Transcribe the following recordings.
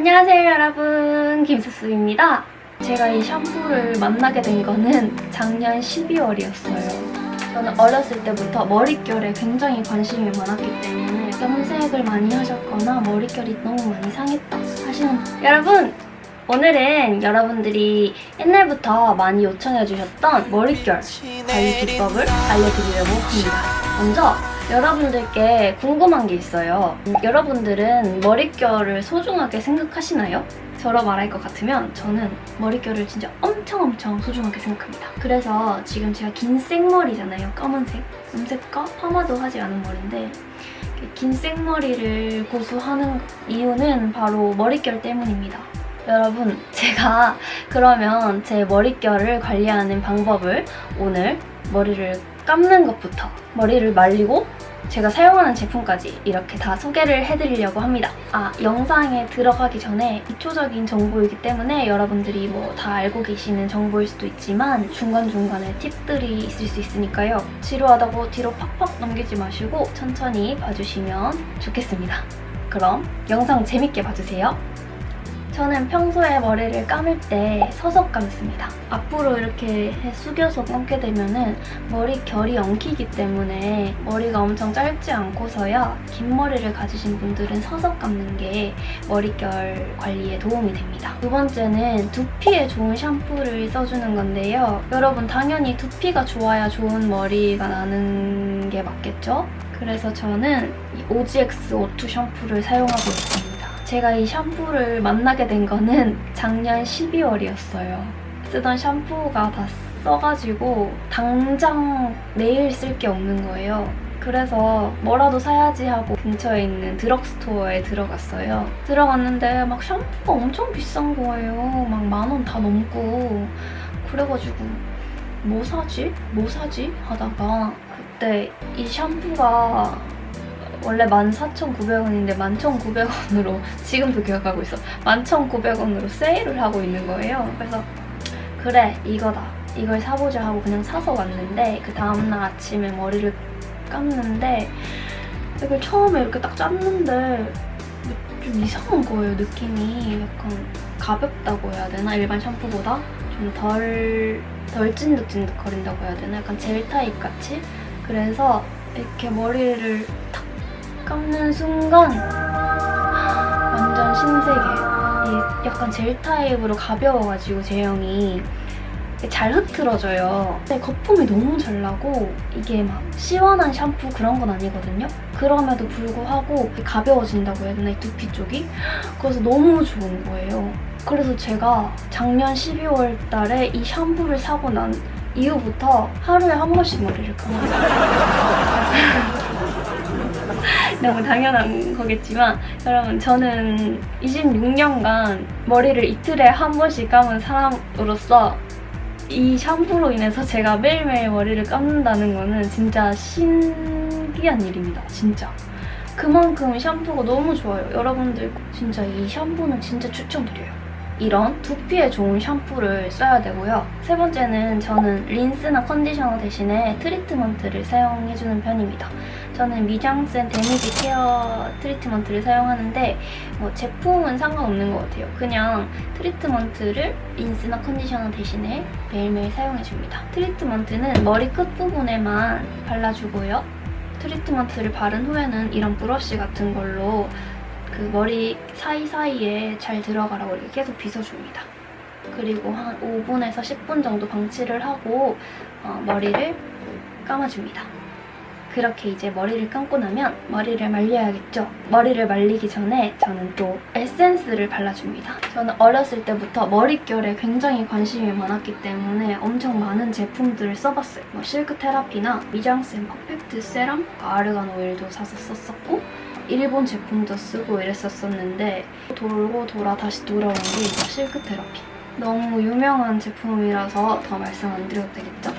안녕하세요 여러분 김수수입니다 제가 이 샴푸를 만나게 된 거는 작년 12월이었어요 저는 어렸을 때부터 머릿결에 굉장히 관심이 많았기 때문에 염색을 많이 하셨거나 머릿결이 너무 많이 상했다 하시는 분. 여러분 오늘은 여러분들이 옛날부터 많이 요청해주셨던 머릿결 관리 비법을 알려드리려고 합니다. 먼저 여러분들께 궁금한 게 있어요. 음, 여러분들은 머릿결을 소중하게 생각하시나요? 저로 말할 것 같으면 저는 머릿결을 진짜 엄청 엄청 소중하게 생각합니다. 그래서 지금 제가 긴 생머리잖아요. 검은색. 염색과 파마도 하지 않은 머리인데 긴 생머리를 고수하는 이유는 바로 머릿결 때문입니다. 여러분, 제가 그러면 제 머릿결을 관리하는 방법을 오늘 머리를 감는 것부터 머리를 말리고 제가 사용하는 제품까지 이렇게 다 소개를 해드리려고 합니다. 아, 영상에 들어가기 전에 기초적인 정보이기 때문에 여러분들이 뭐 다 알고 계시는 정보일 수도 있지만 중간중간에 팁들이 있을 수 있으니까요. 지루하다고 뒤로 팍팍 넘기지 마시고 천천히 봐주시면 좋겠습니다. 그럼 영상 재밌게 봐주세요. 저는 평소에 머리를 감을 때 서서 감습니다. 앞으로 이렇게 해 숙여서 감게 되면은 머리 결이 엉키기 때문에 머리가 엄청 짧지 않고서야 긴 머리를 가지신 분들은 서서 감는 게 머릿결 관리에 도움이 됩니다. 두 번째는 두피에 좋은 샴푸를 써주는 건데요. 여러분 당연히 두피가 좋아야 좋은 머리가 나는 게 맞겠죠? 그래서 저는 이 OGX O2 샴푸를 사용하고 있습니다. 제가 이 샴푸를 만나게 된 거는 작년 12월이었어요. 쓰던 샴푸가 다 써가지고 당장 내일 쓸 게 없는 거예요. 그래서 뭐라도 사야지 하고 근처에 있는 드럭스토어에 들어갔어요. 들어갔는데 막 샴푸가 엄청 비싼 거예요. 막 만 원 다 넘고. 그래가지고 뭐 사지? 뭐 사지? 하다가 그때 이 샴푸가 원래 14,900원인데 11,900원으로 지금도 기억하고 있어. 11,900원으로 세일을 하고 있는 거예요. 그래서 그래 이거다. 이걸 사보자 하고 그냥 사서 왔는데 그 다음날 아침에 머리를 감는데 이걸 처음에 이렇게 딱 짰는데 좀 이상한 거예요 느낌이 약간 가볍다고 해야 되나 일반 샴푸보다 좀 덜 덜 찐득찐득 거린다고 해야 되나 약간 젤 타입 같이 그래서 이렇게 머리를 탁 감는 순간 완전 신세계 이 약간 젤 타입으로 가벼워가지고 제형이 잘 흐트러져요. 근데 거품이 너무 잘 나고 이게 막 시원한 샴푸 그런 건 아니거든요. 그럼에도 불구하고 가벼워진다고 해야 되나 이 두피 쪽이? 그래서 너무 좋은 거예요. 그래서 제가 작년 12월 달에 이 샴푸를 사고 난 이후부터 하루에 한 번씩 머리를 감아요. 너무 당연한 거겠지만 여러분 저는 26년간 머리를 이틀에 한 번씩 감은 사람으로서 이 샴푸로 인해서 제가 매일매일 머리를 감는다는 거는 진짜 신기한 일입니다. 진짜. 그만큼 샴푸가 너무 좋아요. 여러분들 진짜 이 샴푸는 진짜 추천드려요. 이런 두피에 좋은 샴푸를 써야 되고요. 세 번째는 저는 린스나 컨디셔너 대신에 트리트먼트를 사용해주는 편입니다. 저는 미장센 데미지 케어 트리트먼트를 사용하는데 뭐 제품은 상관없는 것 같아요. 그냥 트리트먼트를 린스나 컨디셔너 대신에 매일매일 사용해줍니다. 트리트먼트는 머리 끝부분에만 발라주고요. 트리트먼트를 바른 후에는 이런 브러쉬 같은 걸로 그 머리 사이사이에 잘 들어가라고 이렇게 계속 빗어줍니다. 그리고 한 5분에서 10분 정도 방치를 하고 어, 머리를 감아줍니다. 그렇게 이제 머리를 감고 나면 머리를 말려야겠죠. 머리를 말리기 전에 저는 또 에센스를 발라줍니다. 저는 어렸을 때부터 머릿결에 굉장히 관심이 많았기 때문에 엄청 많은 제품들을 써봤어요. 뭐 실크 테라피나 미장센 퍼펙트 세럼, 아르간 오일도 사서 썼었고 일본 제품도 쓰고 이랬었었는데 돌고 돌아 다시 돌아온 게 이제 실크 테라피. 너무 유명한 제품이라서 더 말씀 안 드려도 되겠죠?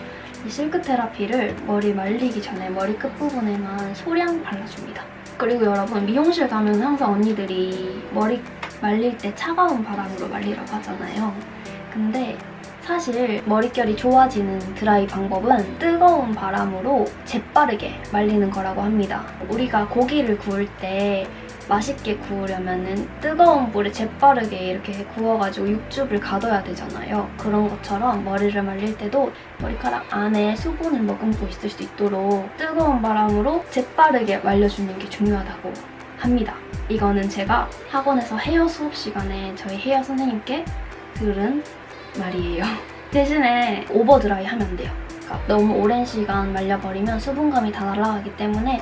이 실크 테라피를 머리 말리기 전에 머리 끝부분에만 소량 발라줍니다. 그리고 여러분 미용실 가면 항상 언니들이 머리 말릴 때 차가운 바람으로 말리라고 하잖아요. 근데 사실 머릿결이 좋아지는 드라이 방법은 뜨거운 바람으로 재빠르게 말리는 거라고 합니다. 우리가 고기를 구울 때 맛있게 구우려면은 뜨거운 불에 재빠르게 이렇게 구워가지고 육즙을 가둬야 되잖아요. 그런 것처럼 머리를 말릴 때도 머리카락 안에 수분을 머금고 있을 수 있도록 뜨거운 바람으로 재빠르게 말려주는 게 중요하다고 합니다. 이거는 제가 학원에서 헤어 수업 시간에 저희 헤어 선생님께 들은 말이에요. 대신에 오버드라이 하면 안 돼요. 그러니까 너무 오랜 시간 말려버리면 수분감이 다 날아가기 때문에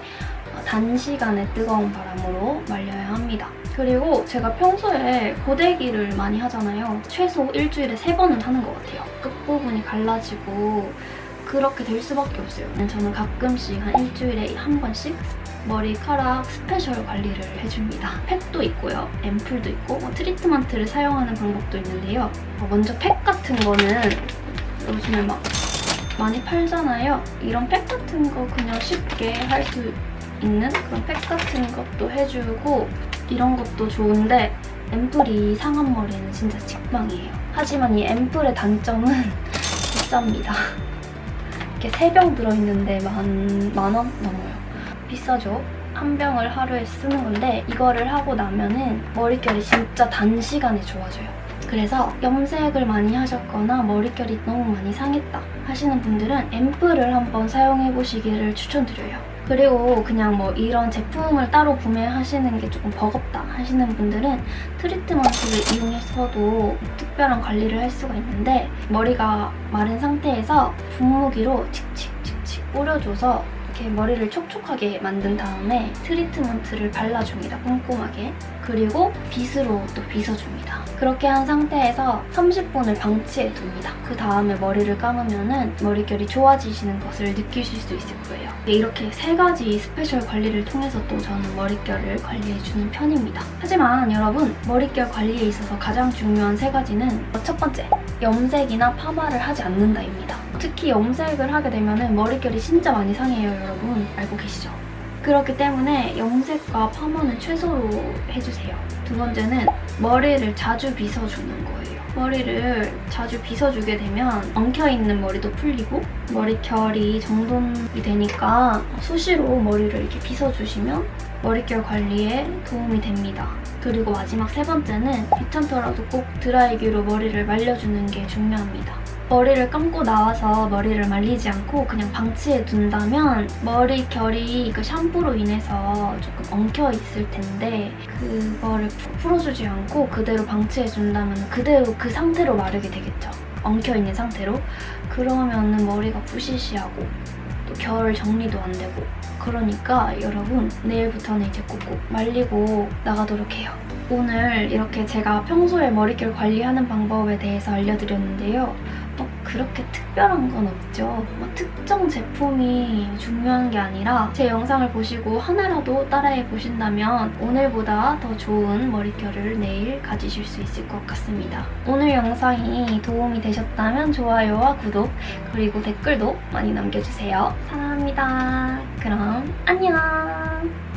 어, 단시간에 뜨거운 바람으로 말려야 합니다. 그리고 제가 평소에 고데기를 많이 하잖아요. 최소 일주일에 세 번은 하는 것 같아요. 끝부분이 갈라지고 그렇게 될 수밖에 없어요. 저는 가끔씩 한 일주일에 한 번씩 머리카락 스페셜 관리를 해줍니다. 팩도 있고요, 앰플도 있고 뭐 트리트먼트를 사용하는 방법도 있는데요. 어, 먼저 팩 같은 거는 요즘에 막 많이 팔잖아요. 이런 팩 같은 거 그냥 쉽게 할 수 있는 그런 팩 같은 것도 해주고 이런 것도 좋은데 앰플이 상한 머리는 진짜 직방이에요. 하지만 이 앰플의 단점은 비쌉니다. 이렇게 세병 들어있는데 만, 만 원 넘어요. 비싸죠? 한 병을 하루에 쓰는 건데 이거를 하고 나면은 머릿결이 진짜 단시간에 좋아져요. 그래서 염색을 많이 하셨거나 머릿결이 너무 많이 상했다 하시는 분들은 앰플을 한번 사용해 보시기를 추천드려요. 그리고 그냥 뭐 이런 제품을 따로 구매하시는 게 조금 버겁다 하시는 분들은 트리트먼트를 이용해서도 특별한 관리를 할 수가 있는데 머리가 마른 상태에서 분무기로 칙칙칙칙 뿌려줘서 이렇게 머리를 촉촉하게 만든 다음에 트리트먼트를 발라줍니다. 꼼꼼하게. 그리고 빗으로 또 빗어줍니다. 그렇게 한 상태에서 30분을 방치해 둡니다. 그 다음에 머리를 감으면은 머릿결이 좋아지시는 것을 느끼실 수 있을 거예요. 이렇게 세 가지 스페셜 관리를 통해서 또 저는 머릿결을 관리해주는 편입니다. 하지만 여러분, 머릿결 관리에 있어서 가장 중요한 세 가지는 첫 번째, 염색이나 파마를 하지 않는다입니다. 특히 염색을 하게 되면 머릿결이 진짜 많이 상해요, 여러분. 알고 계시죠? 그렇기 때문에 염색과 파마는 최소로 해주세요. 두 번째는 머리를 자주 빗어주는 거예요. 머리를 자주 빗어주게 되면 엉켜있는 머리도 풀리고 머리결이 정돈이 되니까 수시로 머리를 이렇게 빗어주시면 머릿결 관리에 도움이 됩니다. 그리고 마지막 세 번째는 귀찮더라도 꼭 드라이기로 머리를 말려주는 게 중요합니다. 머리를 감고 나와서 머리를 말리지 않고 그냥 방치해 둔다면 머리결이 그 샴푸로 인해서 조금 엉켜 있을 텐데 그거를 푸- 풀어주지 않고 그대로 방치해 준다면 그대로 그 상태로 마르게 되겠죠. 엉켜 있는 상태로 그러면은 머리가 부시시하고 또 결 정리도 안 되고 그러니까 여러분 내일부터는 이제 꼭꼭 말리고 나가도록 해요. 오늘 이렇게 제가 평소에 머릿결 관리하는 방법에 대해서 알려드렸는데요. 뭐 그렇게 특별한 건 없죠. 뭐 특정 제품이 중요한 게 아니라 제 영상을 보시고 하나라도 따라해 보신다면 오늘보다 더 좋은 머릿결을 내일 가지실 수 있을 것 같습니다. 오늘 영상이 도움이 되셨다면 좋아요와 구독 그리고 댓글도 많이 남겨주세요. 사랑합니다. 그럼 안녕.